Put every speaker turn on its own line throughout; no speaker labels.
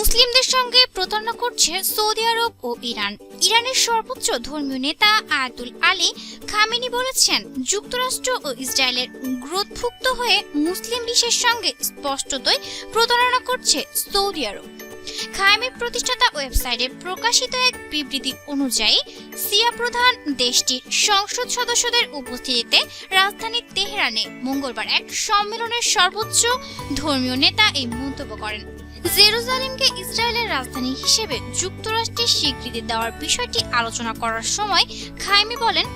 মুসলিমদের সঙ্গে প্রতারণা করছে সৌদি আরব ও ইরান। ইরানের সর্বোচ্চ ধর্মীয় নেতা আয়াতুল আলী খামেনি বলেছেন, যুক্তরাষ্ট্র ও ইসরায়েলের গ্রোথভুক্ত হয়ে মুসলিম বিশ্বের সঙ্গে স্পষ্টতই প্রতারণা করছে সৌদি আরব। খায়েমির প্রতিষ্ঠাতা ওয়েবসাইটে প্রকাশিত এক বিবৃতি অনুযায়ী, সিয়া প্রধান দেশটির সংসদ সদস্যদের উপস্থিতিতে রাজধানী তেহরানে মঙ্গলবার এক সম্মেলনের সর্বোচ্চ ধর্মীয় নেতা এই মন্তব্য করেন। জেরুজালেমকে ইসরায়েলের রাজধানী হিসেবে যুক্তরাষ্ট্রের স্বীকৃতি দেওয়ার বিষয়টি আলোচনা করার সময় খাইমি বলেন,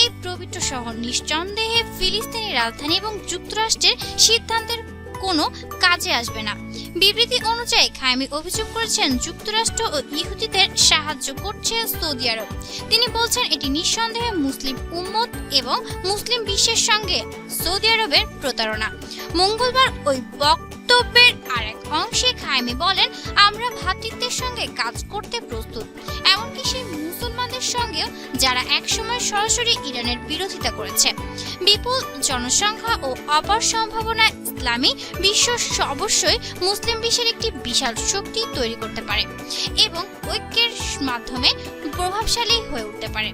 এই পবিত্র শহর নিঃসন্দেহে ফিলিস্তিনি রাজধানী এবং যুক্তরাষ্ট্রের সিদ্ধান্তের কোনো কাজে আসবে না। বিবৃতি অনুযায়ী খাইমি অভিযোগ করেছেন, যুক্তরাষ্ট্র ও ইহুদিদের সাহায্য করছে সৌদি আরব। তিনি বলছেন, এটি নিঃসন্দেহে মুসলিম উম্মত এবং মুসলিম বিশ্বের সঙ্গে সৌদি আরবের প্রতারণা। মঙ্গলবার ওই বক্তব্যের আরেক অংশে খাইমি বলেন, আমরা ভ্রাতৃত্বের সঙ্গে কাজ করতে প্রস্তুত। এমনকি সেই মুসলমানদের সঙ্গেও যারা একসময় সরাসরি ইরানের বিরোধিতা করেছে। বিপুল জনসংখ্যা ও অপার সম্ভাবনা ইসলামী বিশ্ব অবশ্যই মুসলিম বিশ্বের একটি বিশাল শক্তি তৈরি করতে পারে এবং ঐক্যের মাধ্যমে প্রভাবশালী হয়ে উঠতে পারে।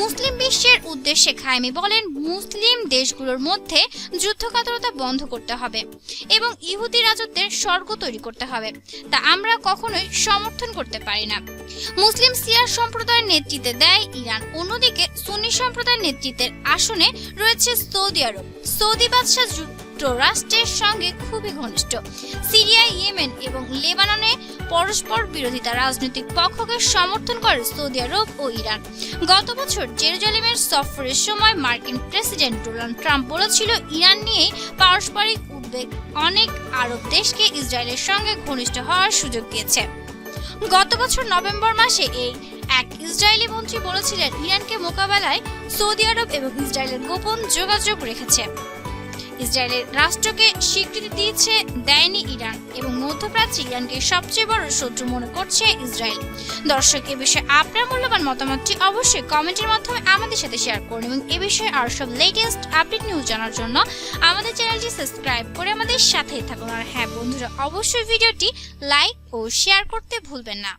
মুসলিম বিশ্বের উদ্দেশ্যে খায়মি বলেন, মুসলিম দেশগুলোর মধ্যে যুদ্ধকাতরতা বন্ধ করতে হবে এবং ইহুদি রাজত্বের স্বর্গ তৈরি করতে হবে। তা আমরা কখনোই সমর্থন করতে পারি না। মুসলিম সিয়ার সম্প্রদায়ের নেতৃত্বে দেয় ইরান। অন্যদিকে সুন্নি সম্প্রদায়ের নেতৃত্বের আসনে রয়েছে সৌদি আরব। সৌদি বাদশাহ যুক্তরাষ্ট্রের সঙ্গে খুবই ঘনিষ্ঠ। সিরিয়া, ইয়েমেন এবং লেবাননে পরস্পর বিরোধিতা রাজনৈতিক পক্ষকে সমর্থন করে সৌদি আরব ও ইরান। গত বছর জেরুজালেমের সফরের সময় মার্কিন প্রেসিডেন্ট ডোনাল্ড ট্রাম্প বলেছিল, ইরান নিয়ে পারস্পরিক উদ্বেগ অনেক আরব দেশকে ইসরায়েলের সঙ্গে ঘনিষ্ঠ হওয়ার সুযোগ দিয়েছে। গত বছর নভেম্বর মাসে এই এক ইসরায়েলি মন্ত্রী বলেছিলেন, ইরানকে মোকাবেলায় সৌদি আরব এবং ইসরায়েলের গোপন যোগাযোগ রেখেছে। ইসরায়েলের রাষ্ট্রকে স্বীকৃতি দিয়েছে, দেয়নি ইরান এবং মধ্যপ্রাচ্যে ইরানকে সবচেয়ে বড় শত্রু মনে করছে ইসরায়েল। দর্শক, এ বিষয়ে আপনার মূল্যবান মতামতটি অবশ্যই কমেন্টের মাধ্যমে আমাদের সাথে শেয়ার করুন এবং এ বিষয়ে আর সব লেটেস্ট আপডেট নিউজ জানার জন্য আমাদের চ্যানেলটি সাবস্ক্রাইব করে আমাদের সাথেই থাকুন। আর হ্যাঁ বন্ধুরা, অবশ্যই ভিডিওটি লাইক ও শেয়ার করতে ভুলবেন না।